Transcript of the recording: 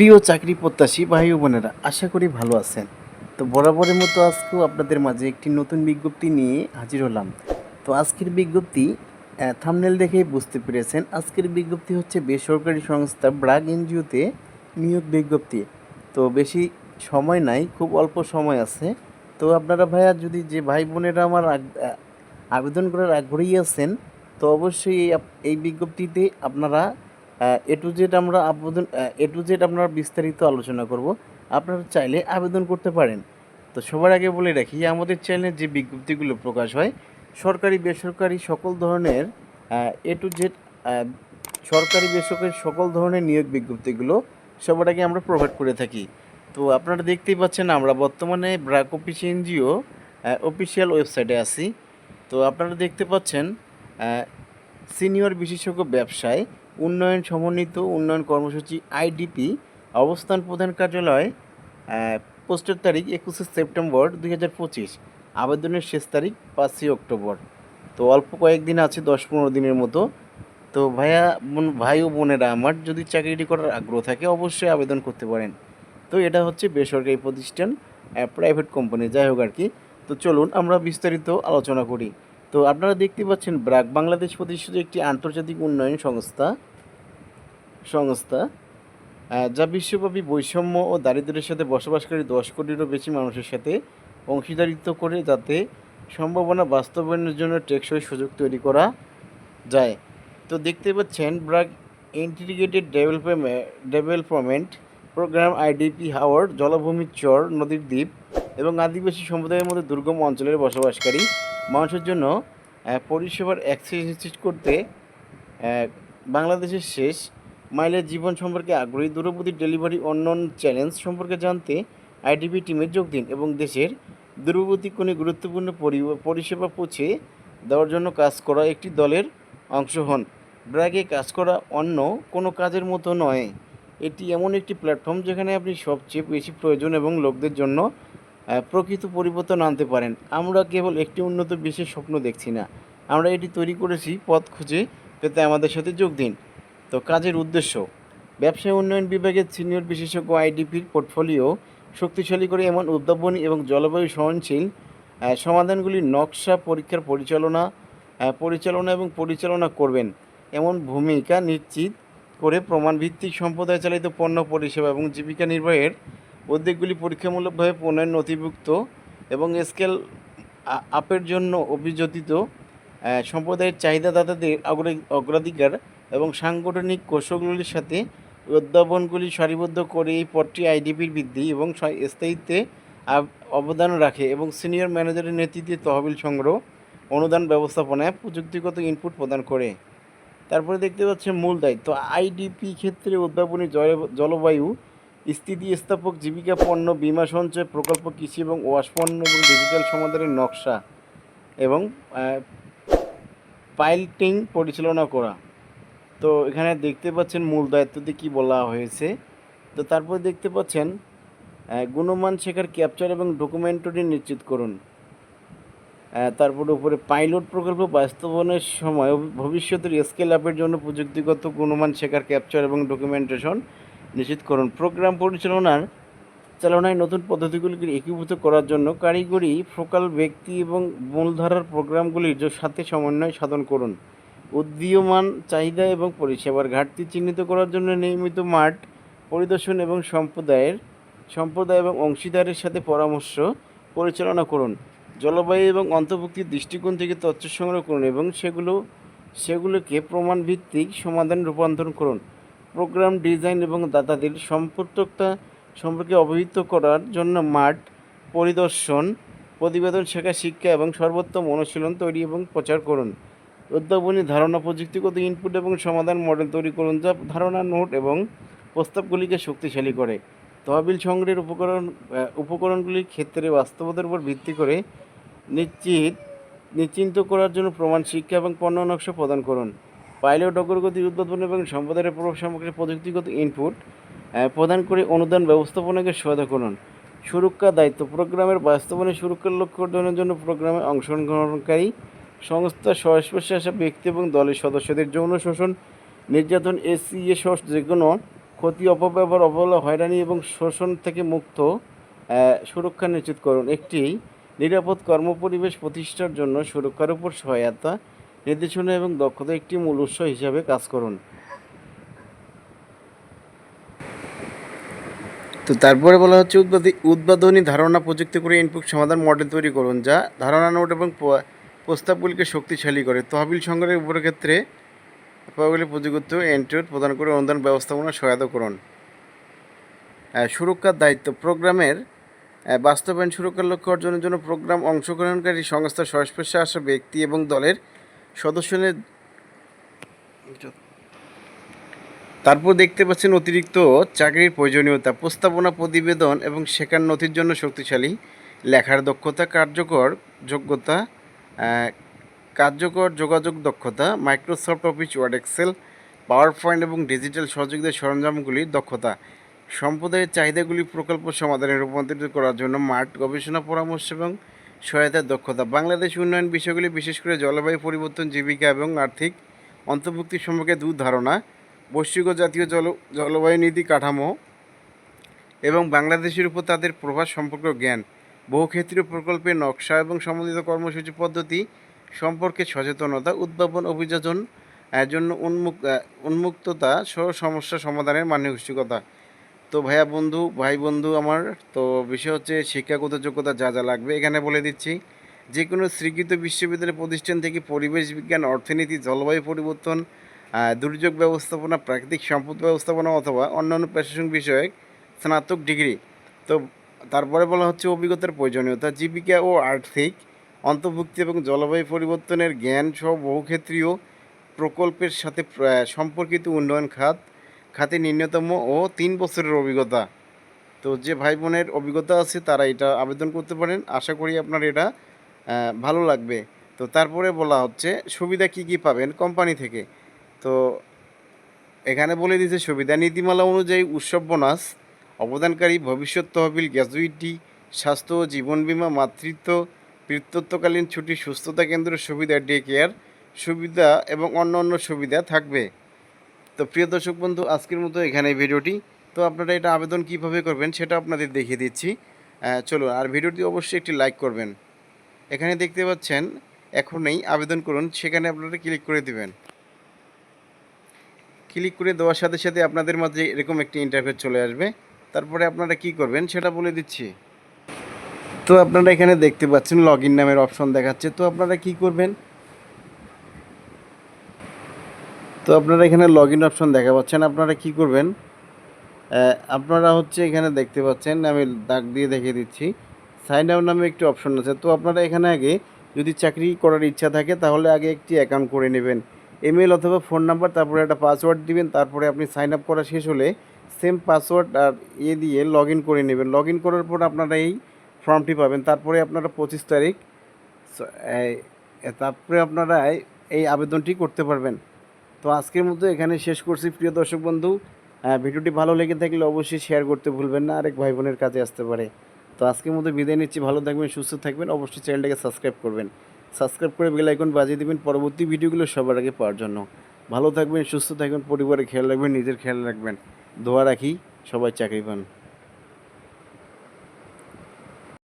প্রিয় চাকরি প্রত্যাশী ভাই বোনেরা, আশা করি ভালো আছেন। তো বরাবরের মতো আজকেও আপনাদের মাঝে একটি নতুন বিজ্ঞপ্তি নিয়ে হাজির হলাম। তো আজকের বিজ্ঞপ্তি থামনেল দেখেই বুঝতে পেরেছেন, আজকের বিজ্ঞপ্তি হচ্ছে বেসরকারি সংস্থা ব্রাগ এনজিওতে নিয়োগ বিজ্ঞপ্তি। তো বেশি সময় নাই, খুব অল্প সময় আছে। তো আপনারা ভাইয়া, যদি যে ভাই বোনেরা আমার আবেদন করার আগ্রহী আছেন, তো অবশ্যই এই বিজ্ঞপ্তিতে আপনারা এ টু জেড আমরা আবেদন এ টু জেড আপনারা বিস্তারিত আলোচনা করব। আপনারা চাইলে আবেদন করতে পারেন। তো সবার আগে বলে রাখি, আমাদের চ্যানেলে যে বিজ্ঞপ্তিগুলো প্রকাশ হয়, সরকারি, বেসরকারি সকল ধরনের এ টু জেড সরকারি, বেসরকারি সকল ধরনের নিয়োগ বিজ্ঞপ্তিগুলো সবার আগে আমরা প্রোভাইড করে থাকি। তো আপনারা দেখতেই পাচ্ছেন, আমরা বর্তমানে ব্রাক অফিস এনজিও অফিসিয়াল ওয়েবসাইটে আছি। তো আপনারা দেখতে পাচ্ছেন সিনিয়র বিশেষজ্ঞ ব্যবসায় উন্নয়ন সমন্বিত উন্নয়ন কর্মসূচি আইডিপি অবস্থান প্রধান কার্যালয় পোস্টের তারিখ একুশে সেপ্টেম্বর দুই হাজার পঁচিশ। আবেদনের শেষ তারিখ পাঁচই অক্টোবর। তো অল্প কয়েকদিন আছে, দশ পনেরো দিনের মতো। তো ভাইয়া, বোন, ভাই ও বোনেরা, আমার যদি চাকরিটি করার আগ্রহ থাকে, অবশ্যই আবেদন করতে পারেন। তো এটা হচ্ছে বেসরকারি প্রতিষ্ঠান প্রাইভেট কোম্পানি যাই হোক আর কি। তো চলুন আমরা বিস্তারিত আলোচনা করি। তো আপনারা দেখতে পাচ্ছেন ব্রাক বাংলাদেশ প্রতিষ্ঠিত একটি আন্তর্জাতিক উন্নয়ন সংস্থা সংস্থা যা বিশ্বব্যাপী বৈষম্য ও দারিদ্র্যের সাথে বসবাসকারী দশ কোটিরও বেশি মানুষের সাথে অংশীদারিত্ব করে যাতে সম্ভাবনা বাস্তবায়নের জন্য টেকসই সুযোগ তৈরি করা যায়। তো দেখতে পাচ্ছেন BRAC integrated development development programme IDP Howard জলভূমির চর, নদীর দ্বীপ এবং আদিবাসী সম্প্রদায়ের মধ্যে দুর্গম অঞ্চলের বসবাসকারী মানুষের জন্য পরিষেবার অ্যাক্সেস করতে বাংলাদেশের শেষ মাইলের জীবন সম্পর্কে আগ্রহী দূরবর্তী ডেলিভারি অন্যান্য চ্যালেঞ্জ সম্পর্কে জানতে আইডিপি টিমে যোগ দিন এবং দেশের দূরবর্তী কোনো গুরুত্বপূর্ণ পরি- পরিষেবা পৌঁছে দেওয়ার জন্য কাজ করা একটি দলের অংশ হন। ব্র্যাগে কাজ করা অন্য কোনো কাজের মতো নয়। এটি এমন একটি প্ল্যাটফর্ম যেখানে আপনি সবচেয়ে বেশি প্রয়োজন এবং লোকদের জন্য প্রকৃত পরিবর্তন আনতে পারেন। আমরা কেবল একটি উন্নত বিশ্বের স্বপ্ন দেখছি না। আমরা এটি তৈরি করেছি পথ খুঁজে পেতে আমাদের সাথে যোগ দিন। তো কাজের উদ্দেশ্য ব্যবসায় উন্নয়ন বিভাগের সিনিয়র বিশেষজ্ঞ আইডিপির পোর্টফোলিও শক্তিশালী করে এমন উদ্ভাবনী এবং জলবায়ু সহনশীল আহ, সমাধানগুলির নকশা পরীক্ষার পরিচালনা পরিচালনা এবং পরিচালনা করবেন। এমন ভূমিকা নিশ্চিত করে প্রমাণভিত্তিক সম্প্রদায় চালিত পণ্য পরিষেবা এবং জীবিকা নির্বাহের উদ্যোগগুলি পরীক্ষামূলকভাবে পুনরায় নথিভুক্ত এবং স্কেল আপের জন্য অভিযোজিত সম্প্রদায়ের চাহিদাদাতাদের অগ্রা- অগ্রাধিকার এবং সাংগঠনিক কৌশলগুলির সাথে উদ্ভাবনগুলি সারিবদ্ধ করে এই পদটি আইডিপির বৃদ্ধি এবং স্থায়ী- স্থায়িত্বে অবদান রাখে এবং সিনিয়র ম্যানেজারের নেতৃত্বে তহবিল সংগ্রহ, অনুদান ব্যবস্থাপনায় প্রযুক্তিগত ইনপুট প্রদান করে। তারপরে দেখতে পাচ্ছেন মূল দায়িত্ব, আইডিপি ক্ষেত্রে উদ্ভাবনী জলবায়ু স্থিতিস্থাপক জীবিকা পণ্য, বীমা সঞ্চয় প্রকল্প, কৃষি এবং ওয়াশ পণ্য এবং ডিজিটাল সমাধানের নকশা এবং পাইলটিং পরিচালনা করা। তো এখানে দেখতে পাচ্ছেন মূল দায়িত্বতে কী বলা হয়েছে। তো তারপর দেখতে পাচ্ছেন গুণমান শেখার ক্যাপচার এবং ডকুমেন্টরি নিশ্চিত করুন। তারপর উপরে পাইলট প্রকল্প বাস্তবায়নের সময় ভবিষ্যতের স্কেল আপের জন্য প্রযুক্তিগত গুণমান শেখার ক্যাপচার এবং ডকুমেন্টেশন নিশ্চিত করুন। প্রোগ্রাম পরিচালনার চালনায় নতুন পদ্ধতিগুলিকে একীভূত করার জন্য কারিগরি, ফোকাল ব্যক্তি এবং মূলধারার প্রোগ্রামগুলির সাথে সমন্বয় সাধন করুন। উদ্দীয়মান চাহিদা এবং পরিষেবার ঘাটতি চিহ্নিত করার জন্য নিয়মিত মাঠ পরিদর্শন এবং সম্প্রদায়ের, সম্প্রদায় এবং অংশীদারের সাথে পরামর্শ পরিচালনা করুন। জলবায়ু এবং অন্তর্ভুক্তির দৃষ্টিকোণ থেকে তথ্য সংগ্রহ করুন এবং সেগুলো, সেগুলোকে প্রমাণভিত্তিক সমাধান রূপান্তর করুন। প্রোগ্রাম ডিজাইন এবং দাতাদের সম্পৃক্ততা সম্পর্কে অবহিত করার জন্য মাঠ, পরিদর্শন, প্রতিবেদন শেখা, শিক্ষা এবং সর্বোত্তম অনুশীলন তৈরি এবং প্রচার করুন। উদ্ভাবনী ধারণা, প্রযুক্তিগত ইনপুট এবং সমাধান মডেল তৈরি করুন যা ধারণা, নোট এবং প্রস্তাবগুলিকে শক্তিশালী করে। তহবিল সংগ্রহের উপকরণ উপকরণগুলির ক্ষেত্রে বাস্তবতার উপর ভিত্তি করে নিশ্চিত, নিশ্চিন্ত করার জন্য প্রমাণ, শিক্ষা এবং পণ্য নকশা প্রদান করুন। পাইলট অগ্রগতি উদ্বোধন এবং সম্প্রদায়ের প্রভাব সম্পর্কে প্রযুক্তিগত ইনপুট প্রদান করে অনুদান ব্যবস্থাপনাকে সহায়তা করুন। সুরক্ষা দায়িত্ব প্রোগ্রামের বাস্তবায়নে সুরক্ষার লক্ষ্য অর্জনের জন্য প্রোগ্রামে অংশগ্রহণকারী সংস্থা স্বস্পর্শে আসা ব্যক্তি এবং দলের সদস্যদের যৌন শোষণ, নির্যাতন, এসিএ সহ যে কোনো ক্ষতি, অপব্যবহার, অবহেলা, হয়রানি এবং শোষণ থেকে মুক্ত সুরক্ষা নিশ্চিত করুন। একটি নিরাপদ কর্মপরিবেশ প্রতিষ্ঠার জন্য সুরক্ষার উপর সহায়তা নির্দেশনা এবং দক্ষতা একটি মূল উৎস হিসাবে কাজ করুন। তো তারপরে বলা হচ্ছে উদ্বোধী উদ্বোধনী ধারণা প্রযুক্তি করে ইনপুট সমাধান মডেল তৈরি করুন, যা ধারণা নোট এবং প্রস্তাবগুলিকে শক্তিশালী করে। তহবিল সংগ্রহের উপর ক্ষেত্রে উপায়গুলি প্রযুক্ত এন্ট্রিট প্রদান করে অনুদান ব্যবস্থাপনা সহায়তা করুন। সুরক্ষার দায়িত্ব। প্রোগ্রামের বাস্তবায়ন সুরক্ষার লক্ষ্য অর্জনের জন্য প্রোগ্রাম অংশগ্রহণকারী সংস্থার সংস্পর্শে আসা ব্যক্তি এবং দলের সদস্যদের তারপর দেখতে পাচ্ছেন অতিরিক্ত চাকরির প্রয়োজনীয়তা, প্রস্তাবনা, প্রতিবেদন এবং শেখার নথির জন্য শক্তিশালী, লেখার দক্ষতা, কার্যকর যোগ্যতা কার্যকর যোগাযোগ দক্ষতা Microsoft Office Word Excel PowerPoint এবং ডিজিটাল সহযোগিতার সরঞ্জামগুলির দক্ষতা, সম্প্রদায়ের চাহিদাগুলি প্রকল্প সমাধানে রূপান্তরিত করার জন্য মাঠ গবেষণা পরামর্শ এবং সহায়তার দক্ষতা। বাংলাদেশ উন্নয়ন বিষয়গুলি বিশেষ করে জলবায়ু পরিবর্তন জীবিকা এবং আর্থিক অন্তর্ভুক্তি সম্পর্কে দু ধারণা বৈশ্বিক জাতীয় জল জলবায়ু নীতি কাঠামো এবং বাংলাদেশের উপর তাদের প্রভাব সম্পর্ক জ্ঞান। বহুক্ষেত্রীয় প্রকল্পের নকশা এবং সম্বন্ধিত কর্মসূচি পদ্ধতি সম্পর্কে সচেতনতা উদ্ভাবন অভিযোজন জন্য উন্মুক আহ, উন্মুক্ততা সহ সমস্যা সমাধানের মানসিকতা তো ভাইয়া বন্ধু, ভাই বন্ধু আমার, তো বিষয় হচ্ছে শিক্ষাগত যোগ্যতা যা যা লাগবে এখানে বলে দিচ্ছি। যে কোনো স্বীকৃত বিশ্ববিদ্যালয় প্রতিষ্ঠান থেকে পরিবেশ বিজ্ঞান, অর্থনীতি, জলবায়ু পরিবর্তন দুর্যোগ ব্যবস্থাপনা, প্রাকৃতিক সম্পদ ব্যবস্থাপনা অথবা অন্যান্য প্রশাসনিক বিষয়ক স্নাতক ডিগ্রি। তো তারপরে বলা হচ্ছে অভিজ্ঞতার প্রয়োজনীয়তা, জীবিকা ও আর্থিক, অন্তর্ভুক্তি এবং জলবায়ু পরিবর্তনের জ্ঞান সহ বহুক্ষেত্রীয় প্রকল্পের সাথে সম্পর্কিত উন্নয়ন খাত খাতে ন্যূনতম ও তিন বছরের অভিজ্ঞতা। তো যে ভাই বোনের অভিজ্ঞতা আছে, তারা এটা আবেদন করতে পারেন। আশা করি আপনার এটা ভালো লাগবে। তো তারপরে বলা হচ্ছে, সুবিধা কি কি পাবেন কোম্পানি থেকে? তো এখানে বলে দিয়েছে, সুবিধা নীতিমালা অনুযায়ী উৎসব বোনাস, অবদানকারী ভবিষ্যৎ তহবিল গ্র্যাজুইটি স্বাস্থ্য জীবন বীমা, মাতৃত্ব পিতৃত্বকালীন ছুটি, সুস্থতা কেন্দ্র, সুবিধা ডে কেয়ার, সুবিধা এবং অন্য অন্য সুবিধা থাকবে। তো প্রিয় দর্শক বন্ধু, আজকের মতো এখানে ভিডিওটি। তো আপনারা এটা আবেদন কীভাবে করবেন সেটা আপনাদের দেখিয়ে দিচ্ছি। চলুন, আর ভিডিওটি অবশ্যই একটি লাইক করবেন। এখানে দেখতে পাচ্ছেন, এখনই আবেদন করুন, সেখানে আপনারা ক্লিক করে দিবেন। ক্লিক করে দেওয়ার সাথে সাথে আপনাদের মাঝে এরকম একটি ইন্টারফেস চলে আসবে। তারপরে আপনারা কি করবেন সেটা বলে দিচ্ছি। তো আপনারা এখানে দেখতে পাচ্ছেন লগ নামের অপশন দেখাচ্ছে। তো আপনারা কি করবেন? তো আপনারা এখানে লগ ইন অপশন দেখা পাচ্ছেন। আপনারা কি করবেন? আপনারা হচ্ছে এখানে দেখতে পাচ্ছেন, আমি দাগ দিয়ে দেখিয়ে দিচ্ছি। সাইন আপ নামে একটি অপশন আছে। তো আপনারা এখানে আগে যদি চাকরি করার ইচ্ছা থাকে, তাহলে আগে একটি অ্যাকাউন্ট করে নেবেন। ইমেল অথবা ফোন নাম্বার তারপরে একটা পাসওয়ার্ড দিবেন, তারপরে আপনি সাইন আপ করা শেষ হলে সেম পাসওয়ার্ড আর ইয়ে দিয়ে লগ ইন করে নেবেন। লগ ইন করার পর আপনারা এই ফর্মটি পাবেন। তারপরে আপনারা পঁচিশ তারিখ তারপরে আপনারা এই আবেদনটি করতে পারবেন। তো আজকের মতো এখানে শেষ করছি, প্রিয় দর্শক বন্ধু। ভিডিওটি ভালো লেগে থাকলে অবশ্যই শেয়ার করতে ভুলবেন না, আরেক ভাই বোনের কাছে আসতে পারে। তো আজকের মতো বিদায় নিচ্ছি, ভালো থাকবেন, সুস্থ থাকবেন, অবশ্যই চ্যানেলটাকে সাবস্ক্রাইব করবেন। সাবস্ক্রাইব করে বেল আইকন বাজিয়ে দিবেন পরবর্তী ভিডিওগুলো সবার আগে পাওয়ার জন্য। ভালো থাকবেন, সুস্থ থাকবেন, পরিবারের খেয়াল রাখবেন, নিজের খেয়াল রাখবেন। দোয়া রাখি, সবাই চাকরি পান।